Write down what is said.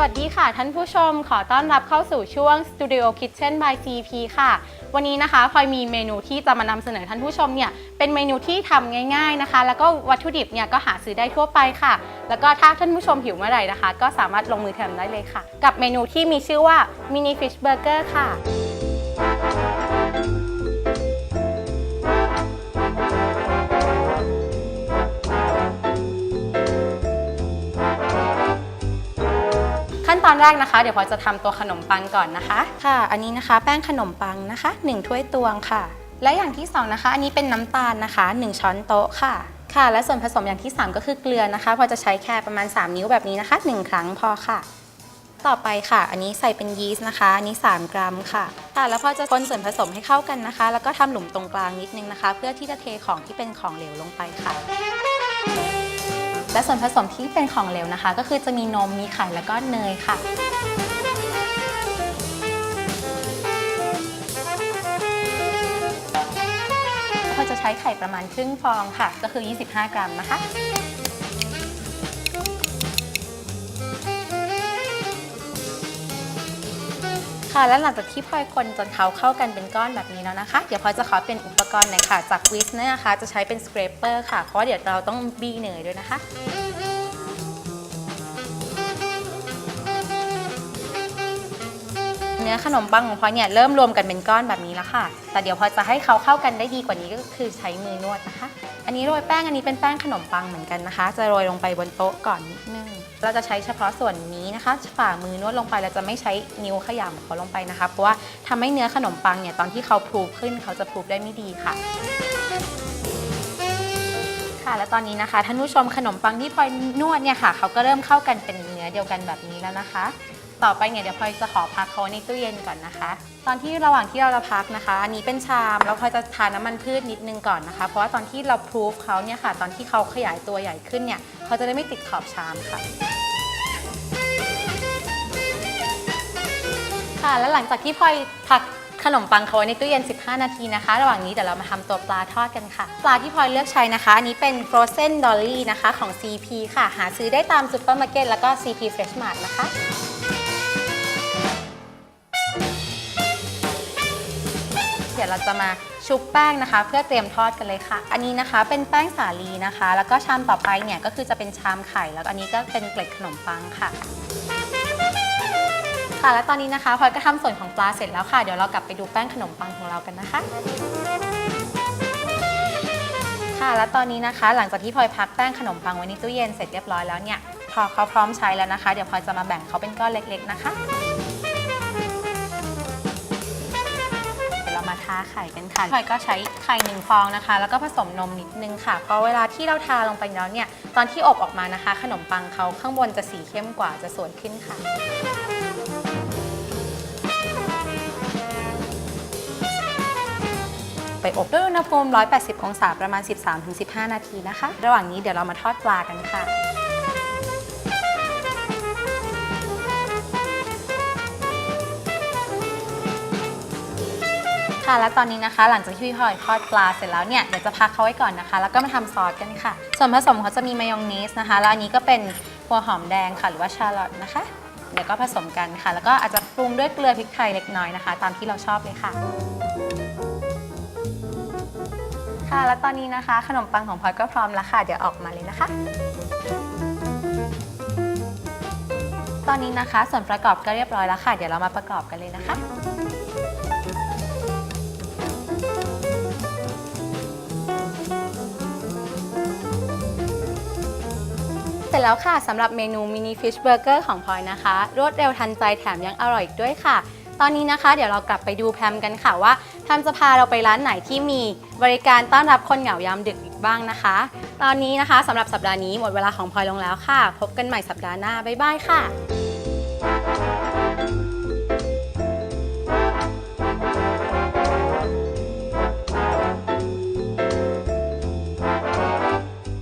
วัสดีค่ะ ท่านผู้ชมขอต้อนรับเข้าสู่ช่วง Studio Kitchen by CP ค่ะ วันนี้นะคะพลอยมีเมนูที่จะมานำเสนอท่านผู้ชมเนี่ยเป็นเมนูที่ทำง่ายๆนะคะ แล้วก็วัตถุดิบเนี่ยก็หาซื้อได้ทั่วไปค่ะ แล้วก็ถ้าท่านผู้ชมหิวเมื่อไหร่นะคะ ก็สามารถลงมือทำได้เลยค่ะ กับเมนูที่มีชื่อว่า Mini Fish Burger ค่ะ อนแรกนะคะ เดี๋ยวพอจะทำตัวขนมปังก่อนนะคะ ค่ะ อันนี้นะคะแป้งขนมปังนะคะ 1 ถ้วยตวงค่ะ และอย่างที่สองนะคะ อันนี้เป็นน้ำตาลนะคะ 1 ช้อนโต๊ะค่ะ ค่ะ และส่วนผสมอย่างที่ 3 ก็คือเกลือนะคะ พอจะใช้แค่ประมาณ 3 นิ้วแบบนี้นะคะ 1 ครั้งพอค่ะ ต่อไปค่ะ อันนี้ใส่เป็นยีสต์นะคะ อันนี้ 3 กรัมค่ะ ค่ะ แล้วพอจะคนส่วนผสมให้เข้ากันนะคะ แล้วก็ทำหลุมตรงกลางนิดนึงนะคะ เพื่อที่จะเทของที่เป็นของเหลวลงไปค่ะ และส่วนผสมที่เป็นของเหลวนะคะ ก็คือจะมีนมมีไข่แล้วก็เนยค่ะเราจะใช้ไข่ประมาณครึ่งฟองค่ะ ก็คือ 25 กรัมนะคะ ค่ะ แล้วหลังจากที่พลอยคนจนเขาเข้ากันเป็นก้อนแบบนี้แล้วนะคะ เดี๋ยวพลอยจะขอเป็นอุปกรณ์หน่อยค่ะ จากวิสเนี่ยนะคะ จะใช้เป็นส c ครปเปอร์ค่ะ เพราะาเดี๋ยวเราต้องบี้เนยด้วยนะคะเนื้อขนมปังของพลอยเนี่ยเริ่มรวมกันเป็นก้อนแบบนี้แล้วค่ะ แต่เดี๋ยวพลอยจะให้เขาเข้ากันได้ดีกว่านี้ก็คือใช้มือนวดนะคะ อันนี้โรยแป้งอันนี้เป็นแป้งขนมปังเหมือนกันนะคะ จะโรยลงไปบนโต๊ะก่อนนิดนึง เราจะใช้เฉพาะส่วนนี้นะคะฝ่ามือนวดลงไปเราจะไม่ใช้นิ้วขยำเขาลงไปนะคะ เพราะว่าทำให้เนื้อขนมปังเนี่ยตอนที่เขาพรูฟขึ้นเขาจะพรูฟได้ไม่ดีค่ะค่ะและตอนนี้นะคะท่านผู้ชมขนมปังที่พลอยนวดเนี่ยค่ะเขาก็เริ่มเข้ากันเป็นเนื้อเดียวกันแบบนี้แล้วนะคะ ต่อไปเนี่ยเดี๋ยวพลอยจะขอพักเขาในตู้เย็นก่อนนะคะ ตอนที่ระหว่างที่เราจะพักนะคะ อันนี้เป็นชามแล้วพลอยจะทาน้ำมันพืชนิดนึงก่อนนะคะ เพราะว่าตอนที่เราพรูฟเขาเนี่ยค่ะ ตอนที่เขาขยายตัวใหญ่ขึ้นเนี่ยเขาจะได้ไม่ติดขอบชามค่ะค่ะแล้วหลังจากที่พลอยพักขนมปังเขาไว้ในตู้เย็น 15 นาทีนะคะ ระหว่างนี้เดี๋ยวเรามาทำตัวปลาทอดกันค่ะ ปลาที่พลอยเลือกใช้นะคะ อันนี้เป็น frozen dolly นะคะของ CP ค่ะ หาซื้อได้ตามซูเปอร์มาร์เก็ตแล้วก็ CP Fresh Mart นะคะ ดี๋ยวเราจะมาชุบแป้งนะคะ เพื่อเตรียมทอดกันเลยค่ะ อันนี้นะคะเป็นแป้งสาลีนะคะ แล้วก็ชามต่อไปเนี่ยก็คือจะเป็นชามไข่แล้วอันนี้ก็เป็นเกล็ดขนมปังค่ะค่ะและตอนนี้นะคะพลอยก็ทำส่วนของปลาเสร็จแล้วค่ะ เดี๋ยวเรากลับไปดูแป้งขนมปังของเรากันนะคะ ค่ะและตอนนี้นะคะ หลังจากที่พลอยพักแป้งขนมปังไว้ในตู้เย็นเสร็จเรียบร้อยแล้วเนี่ยพอเขาพร้อมใช้แล้วนะคะ เดี๋ยวพลอยจะมาแบ่งเขาเป็นก้อนเล็ก ๆ นะคะ มาทาไข่กันค่ะพลอยก็ใช้ไข่หนึ่งฟองนะคะ แล้วก็ผสมนมนิดนึงค่ะเพราะเวลาที่เราทาลงไปแล้วเนี่ยตอนที่อบออกมานะคะ ขนมปังเขาข้างบนจะสีเข้มกว่าจะสวยขึ้นค่ะไปอบด้วยอุณหภูมิ 180 องศาประมาณ 13-15 นาทีนะคะ ระหว่างนี้เดี๋ยวเรามาทอดปลากันค่ะ ค่ะ และตอนนี้นะคะ หลังจากที่พี่พลอยทอดปลาเสร็จแล้วเนี่ยเดี๋ยวจะพักเขาไว้ก่อนนะคะ แล้วก็มาทำซอสกันค่ะ ส่วนผสมเขาจะมีมายองเนสนะคะ แล้วอันนี้ก็เป็นหัวหอมแดงค่ะ หรือว่าชาลอตนะคะ เดี๋ยวก็ผสมกันค่ะ แล้วก็อาจจะปรุงด้วยเกลือพริกไทยเล็กน้อยนะคะ ตามที่เราชอบเลยค่ะค่ะแล้วตอนนี้นะคะ ขนมปังของพลอยก็พร้อมแล้วค่ะ เดี๋ยวออกมาเลยนะคะ ตอนนี้นะคะ ส่วนประกอบก็เรียบร้อยแล้วค่ะ เดี๋ยวเรามาประกอบกันเลยนะคะ จแล้วค่ะสำหรับเมนูมินิฟิชเบอร์เกอร์ของพลอยนะคะ รวดเร็วทันใจแถมยังอร่อยอีกด้วยค่ะ ตอนนี้นะคะเดี๋ยวเรากลับไปดูแพมกันค่ะว่าแพมจะพาเราไปร้านไหนที่มีบริการต้อนรับคนเหงายามดึกอีกบ้างนะคะ ตอนนี้นะคะสำหรับสัปดาห์นี้หมดเวลาของพลอยลงแล้วค่ะ พบกันใหม่สัปดาห์หน้าบ๊ายบายค่ะ